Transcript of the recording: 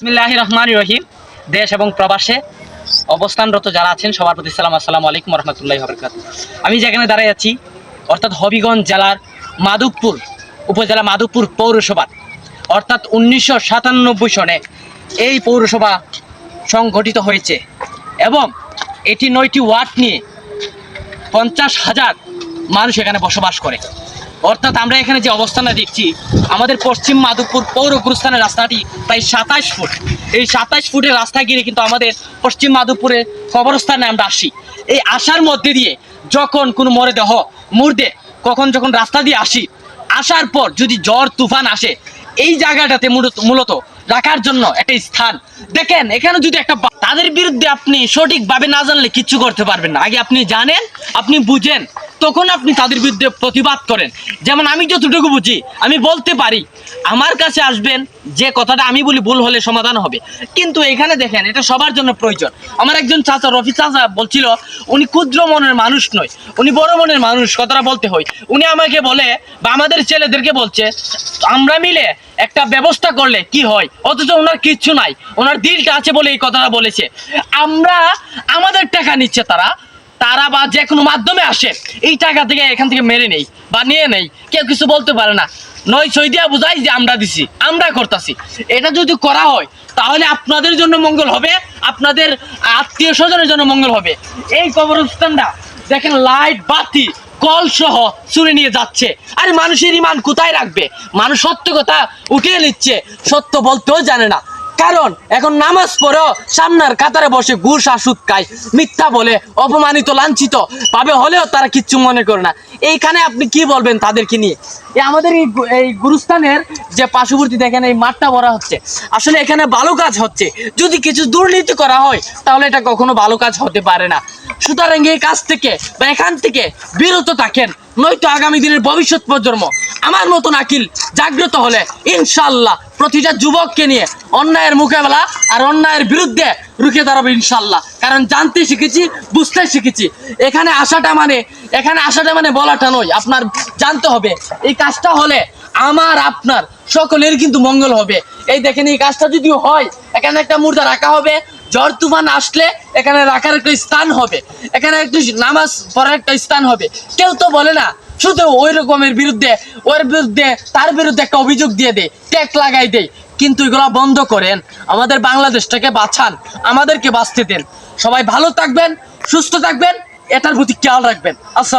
বিসমিল্লাহ রহমান রহিম। দেশ এবং প্রবাসে অবস্থানরত যারা আছেন, সবার প্রতি সালাম, আসসালামু আলাইকুম রহমতুল্লাহ বরকাত আমি যেখানে দাঁড়াই আছি, অর্থাৎ হবিগঞ্জ জেলার মাধবপুর, উপজেলা মাধবপুর পৌরসভা, অর্থাৎ উনিশশো সাতানব্বই সনে এই পৌরসভা সংগঠিত হয়েছে এবং এটি নয়টি ওয়ার্ড নিয়ে পঞ্চাশ হাজার মানুষ এখানে বসবাস করে। অর্থাৎ আমরা এখানে যে অবস্থানে দেখছি, আমাদের পশ্চিম মাধবপুর পৌর গুরুস্থানের রাস্তাটি প্রায় সাতাশ ফুট। এই সাতাশ ফুটের রাস্তা গিয়ে কিন্তু আমাদের পশ্চিম মাধবপুরের কবরস্থানে আমরা আসি। এই আসার মধ্যে দিয়ে যখন কোনো মরে দেহ মুর্দে কখন যখন রাস্তা দিয়ে আসি, আসার পর যদি ঝড় তুফান আসে, এই জায়গাটাতে মূলত রাখার জন্য একটা স্থান। দেখেন, এখানে যদি একটা তাদের বিরুদ্ধে আপনি সঠিকভাবে না জানলে কিচ্ছু করতে পারবেন না। আগে আপনি জানেন, আপনি বুঝেন। তখন আপনি তাদের বিরুদ্ধে প্রতিবাদ করেন। যেমন আমি যতটুকু বুঝি, আমি বলতে পারি, আমার কাছে আসবেন, যে কথাটা আমি বলি ভুল হলে সমাধান হবে। কিন্তু এখানে দেখেন, এটা সবার জন্য প্রয়োজন। আমার একজন চাচা রফি চাচা বলছিল, উনি ক্ষুদ্র মনের মানুষ নয়, উনি বড় মনের মানুষ, কথাটা বলতে হয়। উনি আমাকে বলে, বা আমাদের ছেলেদেরকে বলছে, আমরা মিলে একটা ব্যবস্থা করলে কি হয়? অথচ ওনার কিচ্ছু নাই, ওনার দিলটা আছে বলে এই কথাটা বলেছে। আমরা, আমাদের টাকা নিচ্ছে তারা তারা বা যে কোনো মাধ্যমে আসে, এই টাকা থেকে এখান থেকে মেরে নেই বা নিয়ে নেই, কেউ কিছু বলতে পারে না। নয় সই দিয়া বুঝাই যে আমরা দিছি, আমরা করতেছি। এটা যদি করা হয়, তাহলে আপনাদের জন্য মঙ্গল হবে, আপনাদের আত্মীয় স্বজনের জন্য মঙ্গল হবে। এই কবরস্থানটা, দেখেন, লাইট, বাতি, কল সহ চুরি নিয়ে যাচ্ছে। আরে মানুষের ইমান কোথায় রাখবে? মানুষ সত্য কথা উঠিয়ে নিচ্ছে, সত্য বলতেও জানে না। কারণ এখন নামাজ পড়েও সামনের কাতারে বসে ঘুষ আর সুদ খায়, মিথ্যা বলে, অপমানিত, লাঞ্ছিত। পাবে হলেও তারা কিচ্ছু মনে করে না। এইখানে আপনি কি বলবেন তাদেরকে নিয়ে? এই আমাদের এই এই গুরুস্থানের যে পার্শ্ববর্তী দেখেন, এই মাঠটা ভরা হচ্ছে। আসলে এখানে ভালো কাজ হচ্ছে। যদি কিছু দুর্নীতি করা হয়, তাহলে এটা কখনো ভালো কাজ হতে পারে না। সুতরাং এই কাজ থেকে বা এখান থেকে বিরত থাকেন। নয়তো আগামী দিনের ভবিষ্যৎ প্রজন্ম আমার মতন আকিল জাগ্রত হলে ইনশাল্লাহ প্রতিটা যুবককে নিয়ে অন্যায়ের মোকাবেলা আর অন্যায়ের বিরুদ্ধে রুখে দাঁড়াবো ইনশাল্লাহ। কারণ জানতে শিখেছি, বুঝতে শিখেছি। এখানে আসাটা মানে এখানে আসাটা মানে বলাটা নয়, আপনার জানতে হবে। এই কাজটা হলে আমার, আপনার সকলের কিন্তু মঙ্গল হবে। এই দেখেন, এই কাজটা যদি হয়, এখানে একটা মুর্দা রাখা হবে, ঝড় তুফান আসলে এখানে রাখার একটা স্থান হবে। এখানে একটু নামাজ পড়ার একটা স্থান হবে। কেউ তো বলে না শুধু ওই রকমের বিরুদ্ধে, ওর বিরুদ্ধে, তার বিরুদ্ধে একটা অভিযোগ দিয়ে দেয় ট্যাগ লাগাই দেয় কিন্তু এগুলো বন্ধ করেন। আমাদের বাংলাদেশটাকে বাঁচান, আমাদেরকে বাঁচতে দেন। সবাই ভালো থাকবেন, সুস্থ থাকবেন, এটার প্রতি খেয়াল রাখবেন। আসসালাম